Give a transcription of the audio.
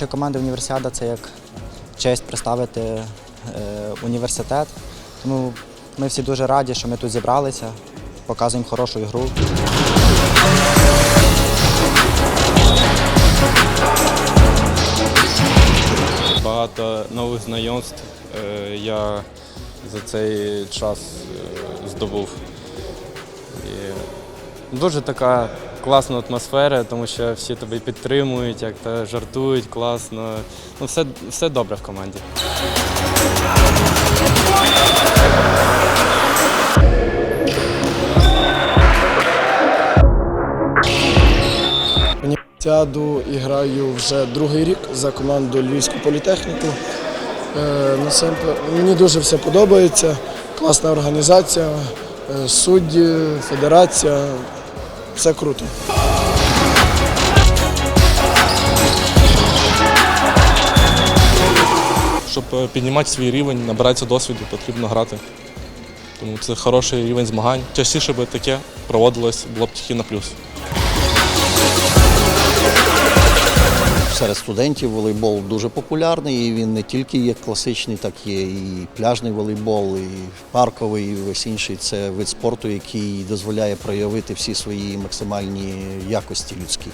команди універсіада це як честь представити е, університет. Тому ми всі дуже раді, що ми тут зібралися, показуємо хорошу ігру. Багато нових знайомств е, я за цей час е, здобув. Дуже така класна атмосфера, тому що всі тебе підтримують, як то жартують класно. Ну, все, все добре в команді. Універсіаду граю вже другий рік за команду Львівську політехніку. Е, Мені дуже все подобається. Класна організація, е, судді, федерація. Все круто. Щоб е, піднімати свій рівень, набиратися досвіду, потрібно грати. Тому це хороший рівень змагань. Частіше би таке проводилось, було б тільки на плюс. Серед студентів волейбол дуже популярний. І він не тільки є класичний, так є і пляжний волейбол, і парковий, і весь інший. Це вид спорту, який дозволяє проявити всі свої максимальні якості людські.